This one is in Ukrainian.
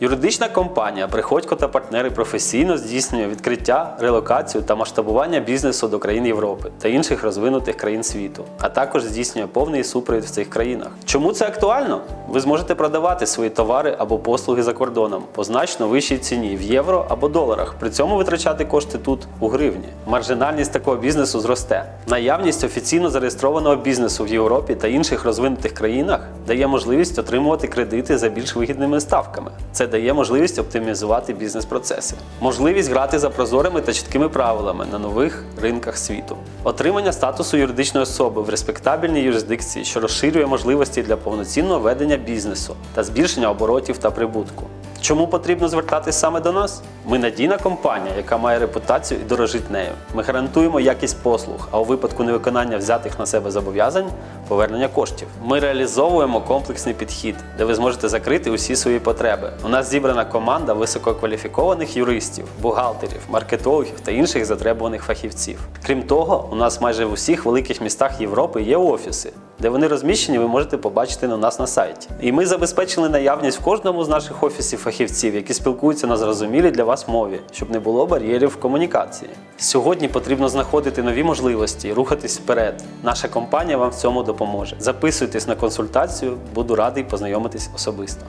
Юридична компанія Приходько та партнери професійно здійснює відкриття, релокацію та масштабування бізнесу до країн Європи та інших розвинутих країн світу, а також здійснює повний супровід в цих країнах. Чому це актуально? Ви зможете продавати свої товари або послуги за кордоном по значно вищій ціні в євро або доларах. При цьому витрачати кошти тут у гривні. Маржинальність такого бізнесу зросте. Наявність офіційно зареєстрованого бізнесу в Європі та інших розвинутих країнах дає можливість отримувати кредити за більш вигідними ставками. Це дає можливість оптимізувати бізнес-процеси, можливість грати за прозорими та чіткими правилами на нових ринках світу, отримання статусу юридичної особи в респектабельній юрисдикції, що розширює можливості для повноцінного ведення бізнесу та збільшення оборотів та прибутку. Чому потрібно звертатись саме до нас? Ми надійна компанія, яка має репутацію і дорожить нею. Ми гарантуємо якість послуг, а у випадку невиконання взятих на себе зобов'язань повернення коштів. Ми реалізовуємо комплексний підхід, де ви зможете закрити усі свої потреби. У нас зібрана команда висококваліфікованих юристів, бухгалтерів, маркетологів та інших затребуваних фахівців. Крім того, у нас майже в усіх великих містах Європи є офіси, де вони розміщені, ви можете побачити на нас на сайті. І ми забезпечили наявність в кожному з наших офісів фахівців, які спілкуються на зрозумілій для вас мові, щоб не було бар'єрів в комунікації. Сьогодні потрібно знаходити нові можливості і рухатись вперед. Наша компанія вам в цьому допоможе. Записуйтесь на консультацію, буду радий познайомитись особисто.